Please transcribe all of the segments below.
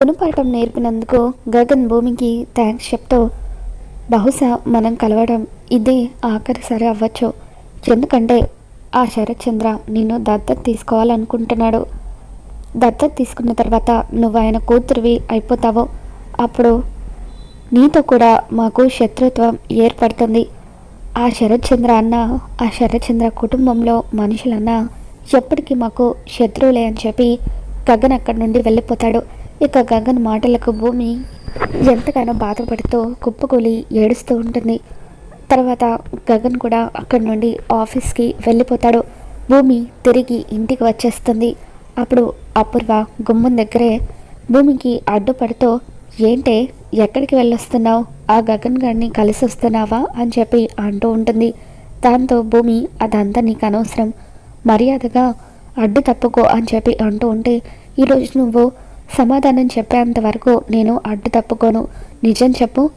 గుణపాఠం నేర్పినందుకు గగన్ భూమికి థ్యాంక్స్ చెప్తూ బహుశా మనం కలవడం ఇదే ఆఖరిసారి అవ్వచ్చు. ఎందుకంటే ఆ శరత్ చంద్ర నిన్ను దత్తత తీసుకోవాలనుకుంటున్నాడు. దత్తత తీసుకున్న తర్వాత నువ్వు ఆయన కూతురివి అయిపోతావు. అప్పుడు నీతో కూడా మాకు శత్రుత్వం ఏర్పడుతుంది. ఆ శరత్ చంద్ర అన్న ఆ శరత్ చంద్ర కుటుంబంలో మనుషులన్నా ఎప్పటికీ మాకు శత్రువులే అని చెప్పి గగన్ అక్కడి నుండి వెళ్ళిపోతాడు. ఇక గగన్ మాటలకు భూమి ఎంతగానో బాధపడుతూ కుప్పకూలి ఏడుస్తూ ఉంటుంది. తర్వాత గగన్ కూడా అక్కడి నుండి ఆఫీస్కి వెళ్ళిపోతాడు. భూమి తిరిగి ఇంటికి వచ్చేస్తుంది. అప్పుడు అపూర్వ గుమ్మం దగ్గరే భూమికి అడ్డుపడుతూ ఏంటే ఎక్కడికి వెళ్ళొస్తున్నావు? ఆ గగన్ గారిని కలిసి వస్తున్నావా? అని చెప్పి అంటూ ఉంటుంది. దాంతో భూమి అదంతా నీకు అనవసరం. మర్యాదగా అడ్డు తప్పుకో అని చెప్పి అంటూ ఉంటే ఈరోజు నువ్వు సమాధానం చెప్పేంత వరకు నేను అడ్డు తప్పుకోను. నిజం చెప్పు.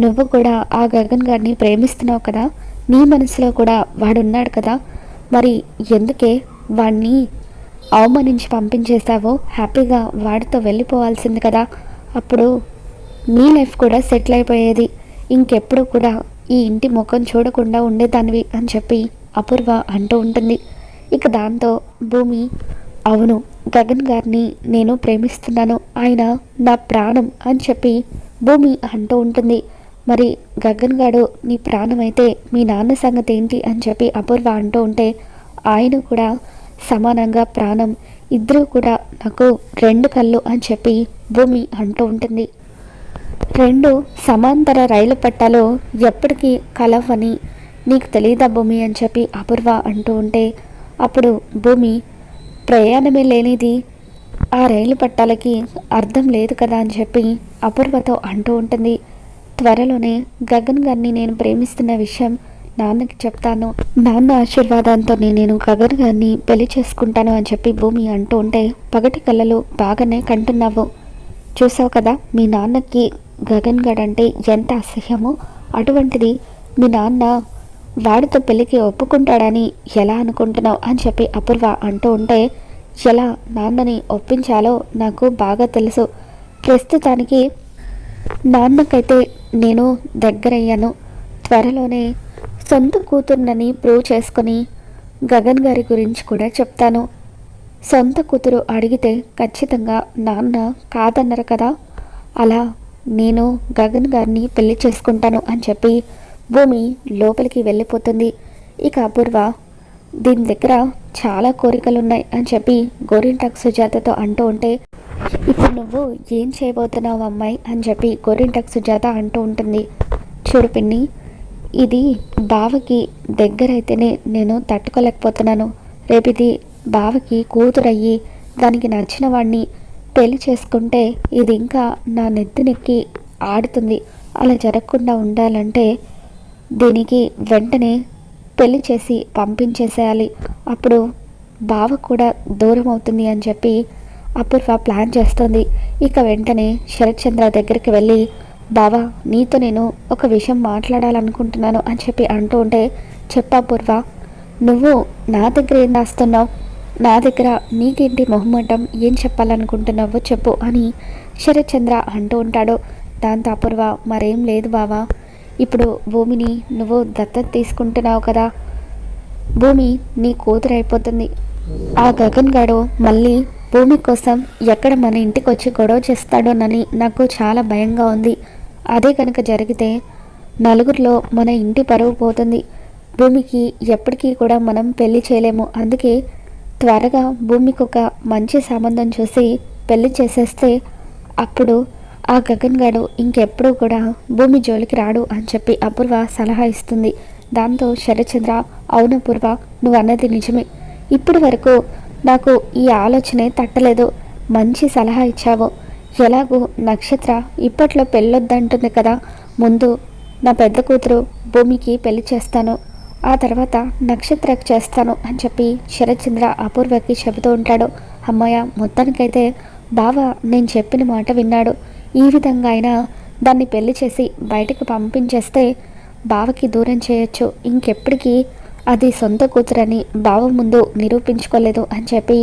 నువ్వు కూడా ఆ గగన్ గారిని ప్రేమిస్తున్నావు కదా? నీ మనసులో కూడా వాడున్నాడు కదా? మరి ఎందుకే వాడిని అవమానించి పంపించేశావో హ్యాపీగా వాడితో వెళ్ళిపోవాల్సింది కదా. అప్పుడు నీ లైఫ్ కూడా సెటిల్ అయిపోయేది. ఇంకెప్పుడు కూడా ఈ ఇంటి ముఖం చూడకుండా ఉండేదానివి అని చెప్పి అపూర్వ అంటూ ఉంటుంది. ఇక దాంతో భూమి అవును గగన్ గారిని నేను ప్రేమిస్తున్నాను. ఆయన నా ప్రాణం అని చెప్పి భూమి అంటూ ఉంటుంది. మరి గగన్ గారు నీ ప్రాణం అయితే మీ నాన్న సంగతి ఏంటి? అని చెప్పి అపూర్వ అంటూ ఉంటే ఆయన కూడా సమానంగా ప్రాణం. ఇద్దరూ కూడా నాకు రెండు కళ్ళు అని చెప్పి భూమి అంటూ ఉంటుంది. రెండు సమాంతర రైలు పట్టాలు ఎప్పటికీ కలవని నీకు తెలియదా భూమి? అని చెప్పి అపూర్వ అంటూ ఉంటే అప్పుడు భూమి ప్రయాణమే లేనిది. ఆ రైలు పట్టాలకి అర్థం లేదు కదా అని చెప్పి అపూర్వతో అంటూ ఉంటుంది. త్వరలోనే గగన్ గారిని నేను ప్రేమిస్తున్న విషయం నాన్నకి చెప్తాను. నాన్న ఆశీర్వాదంతో నేను గగన్ గారిని పెళ్ళి చేసుకుంటాను అని చెప్పి భూమి అంటూ ఉంటే పగటి కళ్ళలు బాగానే కంటున్నావు. చూసావు కదా మీ నాన్నకి గగన్ గడ్ అంటే ఎంత అసహ్యమో. అటువంటిది మీ నాన్న వాడితో పెళ్ళికి ఒప్పుకుంటాడని ఎలా అనుకుంటున్నావు అని చెప్పి అపూర్వ అంటూ ఉంటే ఎలా నాన్నని ఒప్పించాలో నాకు బాగా తెలుసు. ప్రస్తుతానికి నాన్నకైతే నేను దగ్గరయ్యాను. త్వరలోనే సొంత కూతుర్నని ప్రూవ్ చేసుకొని గగన్ గారి గురించి కూడా చెప్తాను. సొంత కూతురు అడిగితే ఖచ్చితంగా నాన్న కాదన్నారు కదా. అలా నేను గగన్ గారిని పెళ్ళి చేసుకుంటాను అని చెప్పి భూమి లోపలికి వెళ్ళిపోతుంది. ఇక అపూర్వ దీని దగ్గర చాలా కోరికలు ఉన్నాయి అని చెప్పి గోరింటాక్ సుజాతతో అంటూ ఉంటే ఇప్పుడు నువ్వు ఏం చేయబోతున్నావు అమ్మాయి? అని చెప్పి గోరింటాక్ సుజాత అంటూ ఉంటుంది. చూడు పిన్ని ఇది బావకి దగ్గరైతేనే నేను తట్టుకోలేకపోతున్నాను. రేపు ఇది బావకి కూతురయ్యి దానికి నచ్చిన వాడిని పెళ్ళి చేసుకుంటే ఇది ఇంకా నా నెత్తినెక్కి ఆడుతుంది. అలా జరగకుండా ఉండాలంటే దీనికి వెంటనే పెళ్ళి చేసి పంపించేసేయాలి. అప్పుడు బావ కూడా దూరం అవుతుంది అని చెప్పి అపూర్వ ప్లాన్ చేస్తుంది. ఇక వెంటనే శరత్ చంద్ర దగ్గరికి వెళ్ళి బావా నీతో నేను ఒక విషయం మాట్లాడాలనుకుంటున్నాను అని చెప్పి అంటూ ఉంటే చెప్పాపూర్వ నువ్వు నా దగ్గర ఏం రాస్తున్నావు? నా దగ్గర నీకేంటి మొహమ్మటం ఏం చెప్పాలనుకుంటున్నావో చెప్పు అని శరత్ చంద్ర అంటూ ఉంటాడు. దాంతో అపూర్వ మరేం లేదు బావా ఇప్పుడు భూమిని నువ్వు దత్తత తీసుకుంటున్నావు కదా. భూమి నీ కూతురు అయిపోతుంది. ఆ గగన్ గాడు మళ్ళీ భూమి కోసం ఎక్కడ మన ఇంటికి వచ్చి గొడవ చేస్తాడోనని నాకు చాలా భయంగా ఉంది. అదే కనుక జరిగితే నలుగురిలో మన ఇంటి పరువు పోతుంది. భూమికి ఎప్పటికీ కూడా మనం పెళ్ళి చేయలేము. అందుకే త్వరగా భూమికి ఒక మంచి సంబంధం చూసి పెళ్ళి చేసేస్తే అప్పుడు ఆ గగన్ గారు ఇంకెప్పుడు కూడా భూమి జోలికి రాడు అని చెప్పి అపూర్వ సలహా ఇస్తుంది. దాంతో శరచంద్ర అవును పూర్వ నువ్వు అన్నది నిజమే. ఇప్పటి వరకు నాకు ఈ ఆలోచనే తట్టలేదు. మంచి సలహా ఇచ్చావు. ఎలాగో నక్షత్ర ఇప్పట్లో పెళ్ళొద్దంటుంది కదా. ముందు నా పెద్ద కూతురు భూమికి పెళ్ళి చేస్తాను. ఆ తర్వాత నక్షత్రకు చేస్తాను అని చెప్పి శరత్చంద్ర అపూర్వకి చెబుతూ ఉంటాడు. అమ్మయ్య మొత్తానికైతే బావ నేను చెప్పిన మాట విన్నాడు. ఈ విధంగా అయినా దాన్ని పెళ్ళి చేసి బయటకు పంపించేస్తే బావకి దూరం చేయొచ్చు. ఇంకెప్పటికీ అది సొంత కూతురని బావ ముందు నిరూపించుకోలేదు అని చెప్పి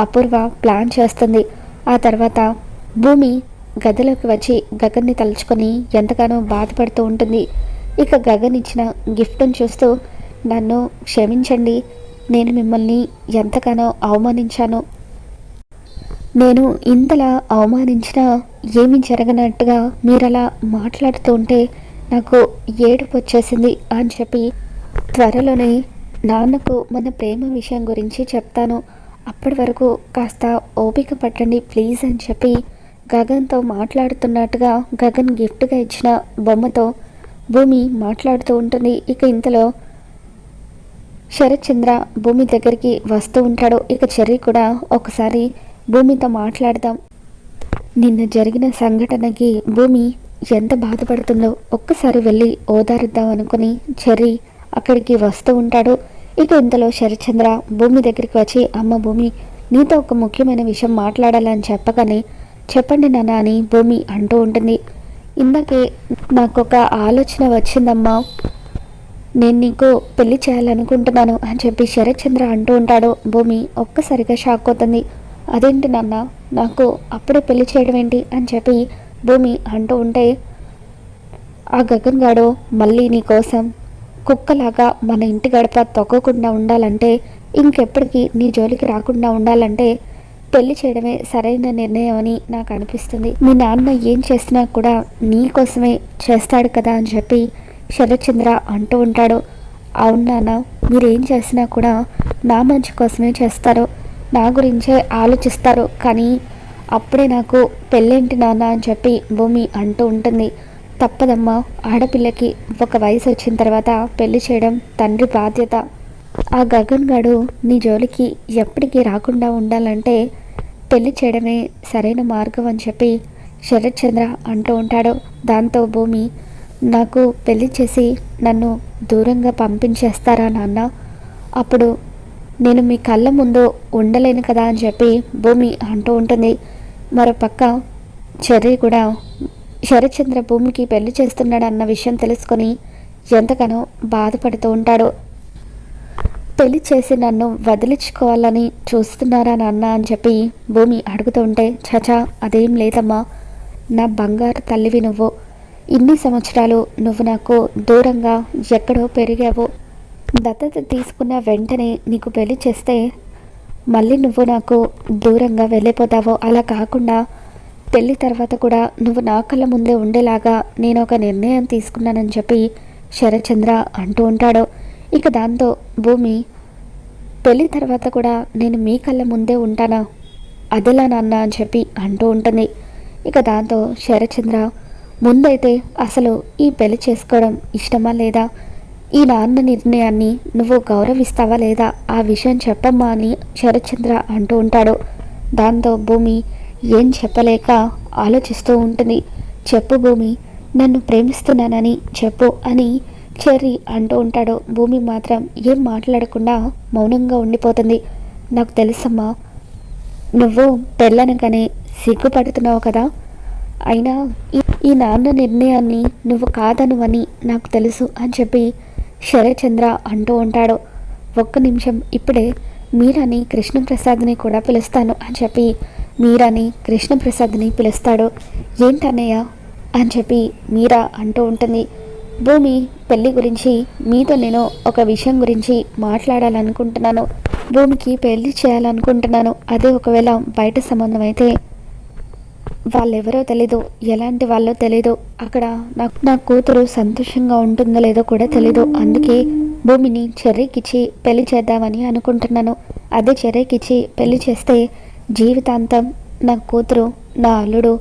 అపూర్వ ప్లాన్ చేస్తుంది. ఆ తర్వాత భూమి గదిలోకి వచ్చి గగన్ని తలుచుకొని ఎంతగానో బాధపడుతూ ఉంటుంది. ఇక గగన్ ఇచ్చిన గిఫ్ట్ని చూస్తూ నన్ను క్షమించండి. నేను మిమ్మల్ని ఎంతగానో అవమానించాను. నేను ఇంతలా అవమానించినా ఏమి జరగనట్టుగా మీరు అలా మాట్లాడుతూ ఉంటే నాకు ఏడుపు వచ్చేసింది అని చెప్పి త్వరలోనే నాన్నకు మన ప్రేమ విషయం గురించి చెప్తాను. అప్పటి వరకు కాస్త ఓపిక పట్టండి ప్లీజ్ అని చెప్పి గగన్తో మాట్లాడుతున్నట్టుగా గగన్ గిఫ్ట్గా ఇచ్చిన బొమ్మతో భూమి మాట్లాడుతూ ఉంటుంది. ఇక ఇంతలో శరత్ చంద్ర భూమి దగ్గరికి వస్తూ ఉంటాడు. ఇక చెర్రీ కూడా ఒకసారి భూమితో మాట్లాడదాం. నిన్న జరిగిన సంఘటనకి భూమి ఎంత బాధపడుతుందో ఒక్కసారి వెళ్ళి ఓదారుద్దాం అనుకుని చెర్రీ అక్కడికి వస్తూ ఉంటాడు. ఇక ఇంతలో శరత్చంద్ర భూమి దగ్గరికి వచ్చి అమ్మ భూమి నీతో ఒక ముఖ్యమైన విషయం మాట్లాడాలని చెప్పగానే చెప్పండి నాన్న అని భూమి అంటూ ఉంటుంది. ఇందాకే నాకు ఒక ఆలోచన వచ్చిందమ్మా. నేను నీకు పెళ్ళి చేయాలనుకుంటున్నాను అని చెప్పి శరత్చంద్ర అంటూ ఉంటాడు. భూమి ఒక్కసారిగా షాక్ అవుతుంది. అదేంటి నాన్న? నాకు అప్పుడే పెళ్ళి చేయడం ఏంటి అని చెప్పి భూమి అంటూ ఉంటే ఆ గగన్ గాడు మళ్ళీ నీ కోసం కుక్కలాగా మన ఇంటి గడప తొక్కకుండా ఉండాలంటే ఇంకెప్పటికీ నీ జోలికి రాకుండా ఉండాలంటే పెళ్ళి చేయడమే సరైన నిర్ణయం అని నాకు అనిపిస్తుంది. మీ నాన్న ఏం చేసినా కూడా నీ కోసమే చేస్తాడు కదా అని చెప్పి శరత్చంద్ర అంటూ ఉంటాడు. అవును నాన్న మీరు ఏం చేసినా కూడా నా మంచి కోసమే చేస్తారు. నా గురించే ఆలోచిస్తారు. కానీ అప్పుడే నాకు పెళ్ళేంటి నాన్న అని చెప్పి భూమి అంటూ ఉంటుంది. తప్పదమ్మా ఆడపిల్లకి ఒక వయసు వచ్చిన తర్వాత పెళ్ళి చేయడం తండ్రి బాధ్యత. ఆ గగన్ గాడు నీ జోలికి ఎప్పటికీ రాకుండా ఉండాలంటే పెళ్ళి చేయడమే సరైన మార్గం అని చెప్పి శరత్ చంద్ర అంటూ ఉంటాడు. దాంతో భూమి నాకు పెళ్ళి చేసి నన్ను దూరంగా పంపించేస్తారా నాన్న? అప్పుడు నేను మీ కళ్ళ ముందు ఉండలేను కదా అని చెప్పి భూమి అంటూ ఉంటుంది. మరోపక్క చెర్రీ కూడా శరత్చంద్ర భూమికి పెళ్ళి చేస్తున్నాడన్న విషయం తెలుసుకొని ఎంతగానో బాధపడుతూ ఉంటాడు. పెళ్ళి చేసి నన్ను వదిలించుకోవాలని చూస్తున్నారా నాన్న అని చెప్పి భూమి అడుగుతూ ఉంటే చచా అదేం లేదమ్మా. నా బంగారు తల్లివి నువ్వు. ఇన్ని సంవత్సరాలు నువ్వు నాకు దూరంగా ఎక్కడో పెరిగావు. దత్తత తీసుకున్న వెంటనే నీకు పెళ్ళి చేస్తే మళ్ళీ నువ్వు నాకు దూరంగా వెళ్ళిపోతావో అలా కాకుండా పెళ్ళి తర్వాత కూడా నువ్వు నా కళ్ళ ముందే ఉండేలాగా నేను ఒక నిర్ణయం తీసుకున్నానని చెప్పి శరచంద్ర అంటూ ఉంటాడు. ఇక దాంతో భూమి పెళ్ళి తర్వాత కూడా నేను మీ కళ్ళ ముందే ఉంటానా? అదెలా నాన్న అని చెప్పి అంటూ ఉంటుంది. ఇక దాంతో శరచంద్ర ముందైతే అసలు ఈ పెళ్ళి చేసుకోవడం ఇష్టమా లేదా? ఈ నాన్న నిర్ణయాన్ని నువ్వు గౌరవిస్తావా లేదా? ఆ విషయం చెప్పమ్మా అని శరత్చంద్ర అంటూ ఉంటాడు. దాంతో భూమి ఏం చెప్పలేక ఆలోచిస్తూ ఉంటుంది. చెప్పు భూమి నన్ను ప్రేమిస్తున్నానని చెప్పు అని చెర్రీ అంటూ ఉంటాడు. భూమి మాత్రం ఏం మాట్లాడకుండా మౌనంగా ఉండిపోతుంది. నాకు తెలుసమ్మా నువ్వు పెళ్ళనగానే సిగ్గుపడుతున్నావు కదా? అయినా ఈ నాన్న నిర్ణయాన్ని నువ్వు కాదనువని నాకు తెలుసు అని చెప్పి శరచంద్ర అంటూ ఉంటాడు. ఒక్క నిమిషం ఇప్పుడే మీరాని కృష్ణప్రసాద్ని కూడా పిలుస్తాను అని చెప్పి మీరాని కృష్ణప్రసాద్ని పిలుస్తాడు. ఏంటన్నయ్య? అని చెప్పి మీరా అంటూ ఉంటుంది. భూమి పెళ్ళి గురించి మీతో నేను ఒక విషయం గురించి మాట్లాడాలనుకుంటున్నాను. భూమికి పెళ్ళి చేయాలనుకుంటున్నాను. అదే ఒకవేళ బయట సంబంధం అయితే వాళ్ళెవరో తెలీదు ఎలాంటి వాళ్ళో తెలీదు. అక్కడ నాకు నా కూతురు సంతోషంగా ఉంటుందో లేదో కూడా తెలీదు. అందుకే భూమిని చెర్రీకిచ్చి పెళ్ళి చేద్దామని అనుకుంటున్నాను. అదే చెర్రీకిచ్చి పెళ్ళి చేస్తే జీవితాంతం నా కూతురు నా అల్లుడు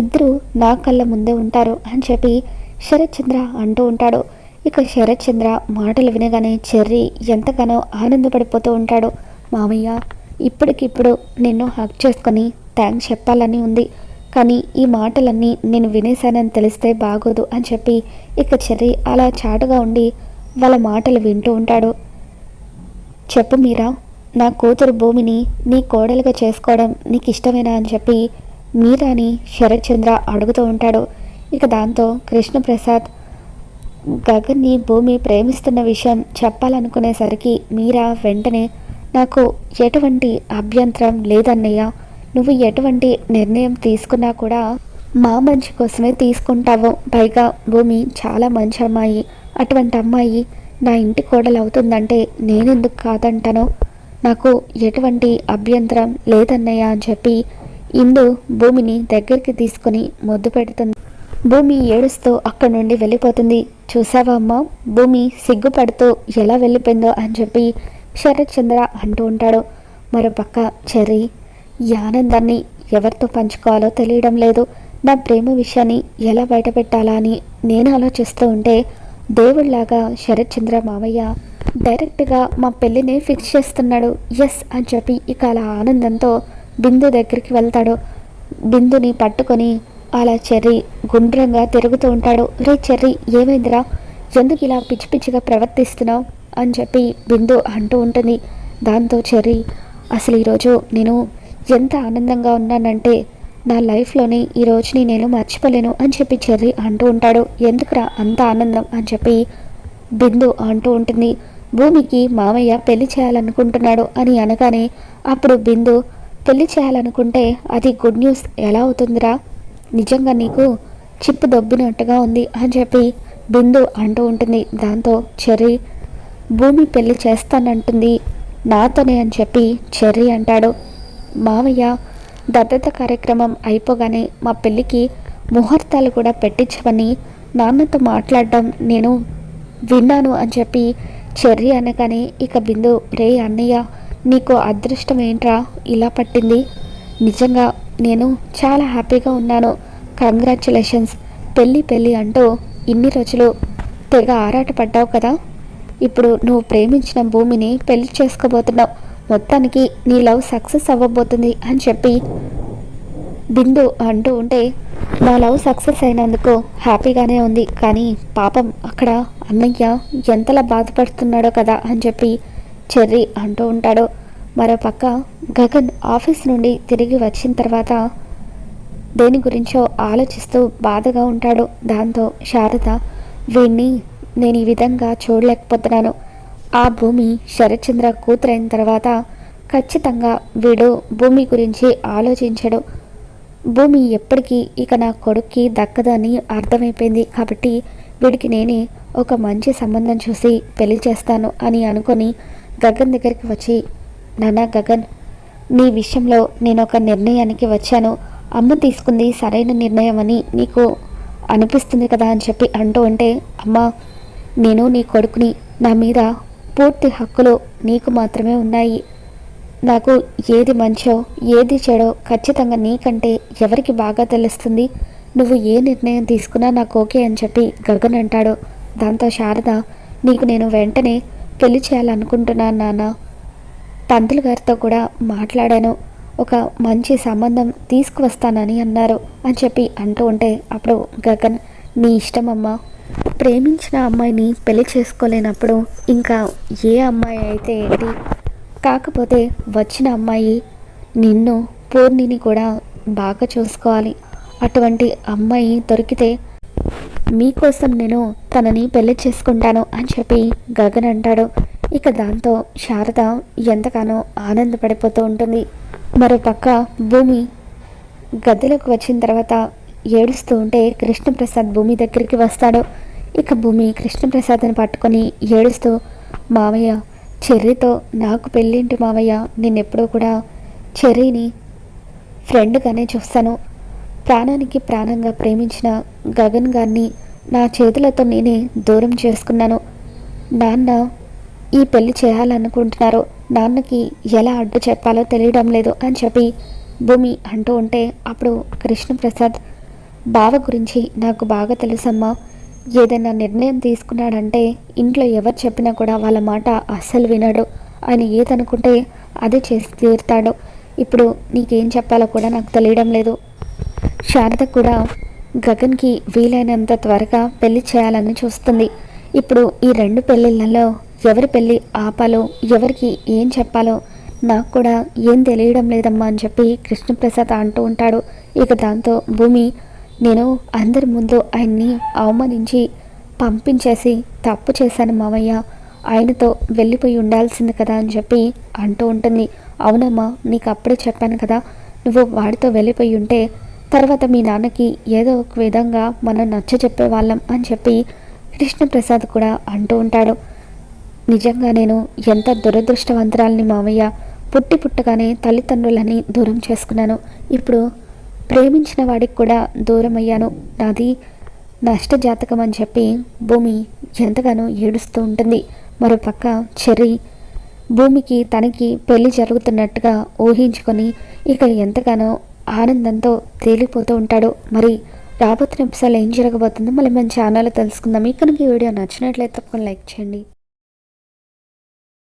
ఇద్దరు నా కళ్ళ ముందే ఉంటారు అని చెప్పి శరత్ చంద్ర అంటూ ఉంటాడు. ఇక శరత్ చంద్ర మాటలు వినగానే చెర్రి ఎంతగానో ఆనందపడిపోతూ ఉంటాడు. మామయ్య ఇప్పటికిప్పుడు నిన్ను హక్ చేసుకొని థ్యాంక్స్ చెప్పాలని ఉంది. కానీ ఈ మాటలన్నీ నేను వినేశానని తెలిస్తే బాగోదు అని చెప్పి ఇక చెర్రి అలా చాటుగా ఉండి వాళ్ళ మాటలు వింటూ ఉంటాడు. చెప్పు మీరా నా కూతురు భూమిని నీ కోడలుగా చేసుకోవడం నీకు ఇష్టమేనా అని చెప్పి మీరాని శరత్చంద్ర అడుగుతూ ఉంటాడు. ఇక దాంతో కృష్ణప్రసాద్ గగన్ని భూమి ప్రేమిస్తున్న విషయం చెప్పాలనుకునేసరికి మీరా వెంటనే నాకు ఎటువంటి అభ్యంతరం లేదన్నయ్య నువ్వు ఎటువంటి నిర్ణయం తీసుకున్నా కూడా మా మంచి కోసమే తీసుకుంటావు. పైగా భూమి చాలా మంచి అమ్మాయి. అటువంటి అమ్మాయి నా ఇంటి కోడలు అవుతుందంటే నేనెందుకు కాదంటాను? నాకు ఎటువంటి అభ్యంతరం లేదన్నయ్య అని చెప్పి ఇందు భూమిని దగ్గరికి తీసుకుని ముద్దు పెడుతుంది. భూమి ఏడుస్తూ అక్కడి నుండి వెళ్ళిపోతుంది. చూసావా అమ్మ? భూమి సిగ్గుపడుతూ ఎలా వెళ్ళిపోయిందో అని చెప్పి శరత్ చంద్ర అంటూ ఉంటాడు. మరోపక్క చెర్రీ ఈ ఆనందాన్ని ఎవరితో పంచుకోవాలో తెలియడం లేదు. నా ప్రేమ విషయాన్ని ఎలా బయటపెట్టాలా అని నేను ఆలోచిస్తూ ఉంటే దేవుళ్ళాగా శరత్ చంద్ర మామయ్య డైరెక్ట్గా మా పెళ్ళిని ఫిక్స్ చేస్తున్నాడు. ఎస్ అని చెప్పి ఇక అలా ఆనందంతో బిందు దగ్గరికి వెళ్తాడు. బిందుని పట్టుకొని అలా చెర్రీ గుండ్రంగా తిరుగుతూ ఉంటాడు. రే చెర్రీ ఏమైందిరా? ఎందుకు ఇలా పిచ్చి పిచ్చిగా ప్రవర్తిస్తున్నావు? అని చెప్పి బిందు అంటూ ఉంటుంది. దాంతో చెర్రీ అసలు ఈరోజు నేను ఎంత ఆనందంగా ఉన్నానంటే నా లైఫ్లోని ఈ రోజుని నేను మర్చిపోలేను అని చెప్పి చెర్రీ అంటూ ఉంటాడు. ఎందుకురా అంత ఆనందం అని చెప్పి బిందు అంటూ ఉంటుంది. భూమికి మామయ్య పెళ్ళి చేయాలనుకుంటున్నాడు అని అనగానే అప్పుడు బిందు పెళ్ళి చేయాలనుకుంటే అది గుడ్ న్యూస్ ఎలా అవుతుందిరా? నిజంగా నీకు చిప్పు దొబ్బినట్టుగా ఉంది అని చెప్పి బిందు అంటూ ఉంటుంది. దాంతో చెర్రీ భూమి పెళ్ళి చేస్తానంటుంది నాతోనే అని చెప్పి చెర్రీ అంటాడు. మావయ్య దత్తత కార్యక్రమం అయిపోగానే మా పెళ్ళికి ముహూర్తాలు కూడా పెట్టించమని నాన్నతో మాట్లాడడం నేను విన్నాను అని చెప్పి చెర్రీ అనగానే ఇక బిందు రే అన్నయ్య నీకు అదృష్టం ఏంట్రా? ఇలా పట్టింది. నిజంగా నేను చాలా హ్యాపీగా ఉన్నాను. కంగ్రాచులేషన్స్. పెళ్ళి పెళ్ళి అంటూ ఇన్ని రోజులు తెగ ఆరాటపడ్డావు కదా. ఇప్పుడు నువ్వు ప్రేమించిన భూమిని పెళ్ళి చేసుకోబోతున్నావు. మొత్తానికి నీ లవ్ సక్సెస్ అవ్వబోతుంది అని చెప్పి బిందు అంటూ ఉంటే నా లవ్ సక్సెస్ అయినందుకు హ్యాపీగానే ఉంది కానీ పాపం అక్కడ అన్నయ్య ఎంతలా బాధపడుతున్నాడో కదా అని చెప్పి చెర్రీ అంటూ ఉంటాడు. మరోపక్క గగన్ ఆఫీస్ నుండి తిరిగి వచ్చిన తర్వాత దేని గురించో ఆలోచిస్తూ బాధగా ఉంటాడు. దాంతో శారద వీణ్ణి నేను ఈ విధంగా చూడలేకపోతున్నాను. ఆ భూమి శరత్చంద్ర కూతురైన తర్వాత ఖచ్చితంగా వీడు భూమి గురించి ఆలోచించడు. భూమి ఎప్పటికీ ఇక నా కొడుక్కి దక్కదని అర్థమైపోయింది కాబట్టి వీడికి నేనే ఒక మంచి సంబంధం చూసి పెళ్ళి చేస్తాను అని అనుకొని గగన్ దగ్గరికి వచ్చి నాన్న గగన్ నీ విషయంలో నేను ఒక నిర్ణయానికి వచ్చాను. అమ్మ తీసుకుంది సరైన నిర్ణయం అని నీకు అనిపిస్తుంది కదా అని చెప్పి అంటూ ఉంటే అమ్మ నేను నీ కొడుకుని నా మీద పూర్తి హక్కులు నీకు మాత్రమే ఉన్నాయి. నాకు ఏది మంచో ఏది చెడో ఖచ్చితంగా నీకంటే ఎవరికి బాగా తెలుస్తుంది? నువ్వు ఏ నిర్ణయం తీసుకున్నా నాకు ఓకే అని చెప్పి గగన్ అంటాడు. దాంతో శారద నీకు నేను వెంటనే పెళ్ళి చేయాలనుకుంటున్నాను నాన్న. పంతులు గారితో కూడా మాట్లాడాను. ఒక మంచి సంబంధం తీసుకువస్తానని అన్నారు అని చెప్పి అంటూ ఉంటే అప్పుడు గగన్ నీ ఇష్టం అమ్మా. ప్రేమించిన అమ్మాయిని పెళ్ళి చేసుకోలేనప్పుడు ఇంకా ఏ అమ్మాయి అయితే ఏంటి? కాకపోతే వచ్చిన అమ్మాయి నిన్ను పూర్ణిని కూడా బాగా చూసుకోవాలి. అటువంటి అమ్మాయి దొరికితే మీకోసం నేను తనని పెళ్ళి చేసుకుంటాను అని చెప్పి గగన్ అంటాడు. ఇక దాంతో శారద ఎంతగానో ఆనందపడిపోతూ ఉంటుంది. మరోపక్క భూమి గద్దెలకు వచ్చిన తర్వాత ఏడుస్తూ ఉంటే కృష్ణప్రసాద్ భూమి దగ్గరికి వస్తాడు. ఇక భూమి కృష్ణప్రసాద్ని పట్టుకొని ఏడుస్తూ మావయ్య చెర్రీతో నాకు పెళ్ళింటి మావయ్య? నేనెప్పుడూ కూడా చెర్రీని ఫ్రెండ్గానే చూస్తాను. ప్రాణానికి ప్రాణంగా ప్రేమించిన గగన్ గారిని నా చేతులతో నేనే దూరం చేసుకున్నాను. నాన్న ఈ పెళ్ళి చేయాలనుకుంటున్నారు. నాన్నకి ఎలా అడ్డు చెప్పాలో తెలియడం లేదు అని చెప్పి భూమి అంటూ ఉంటే అప్పుడు కృష్ణప్రసాద్ బావ గురించి నాకు బాగా తెలుసమ్మా. ఏదైనా నిర్ణయం తీసుకున్నాడంటే ఇంట్లో ఎవరు చెప్పినా కూడా వాళ్ళ మాట అస్సలు వినడు. ఆయన ఏదనుకుంటే అదే చేసి తీరుతాడు. ఇప్పుడు నీకేం చెప్పాలో కూడా నాకు తెలియడం లేదు. శారద కూడా గగన్కి వీలైనంత త్వరగా పెళ్ళి చేయాలని చూస్తుంది. ఇప్పుడు ఈ రెండు పెళ్ళిళ్ళలో ఎవరి పెళ్ళి ఆపాలో ఎవరికి ఏం చెప్పాలో నాకు కూడా ఏం తెలియడం లేదమ్మా అని చెప్పి కృష్ణప్రసాద్ అంటూ ఉంటాడు. ఇక దాంతో భూమి నేను అందరి ముందు ఆయన్ని అవమానించి పంపించేసి తప్పు చేశాను మావయ్య. ఆయనతో వెళ్ళిపోయి ఉండాల్సింది కదా అని చెప్పి అంటూ ఉంటుంది. అవునమ్మా నీకు అప్పుడే చెప్పాను కదా నువ్వు వాడితో వెళ్ళిపోయి ఉంటే తర్వాత మీ నాన్నకి ఏదో ఒక విధంగా మనం నచ్చ చెప్పేవాళ్ళం అని చెప్పి కృష్ణప్రసాద్ కూడా అంటూ ఉంటాడు. నిజంగా నేను ఎంత దురదృష్టవంతురాలని మామయ్య పుట్టి పుట్టగానే తల్లిదండ్రులని దూరం చేసుకున్నాను. ఇప్పుడు ప్రేమించిన వాడికి కూడా దూరం అయ్యాను నాది నష్టజాతకం అని చెప్పి భూమి ఎంతగానో ఏడుస్తూ ఉంటుంది. మరోపక్క చెర్రీ భూమికి తనకి పెళ్ళి జరుగుతున్నట్టుగా ఊహించుకొని ఇక ఎంతగానో ఆనందంతో తేలిపోతూ ఉంటాడు. మరి రాబోతున్న ఎపిసోడ్ ఏం జరగబోతుందో మళ్ళీ మన ఛానల్లో తెలుసుకుందాం. ఈ ఈ వీడియో నచ్చినట్లయితే తప్పకుండా లైక్ చేయండి.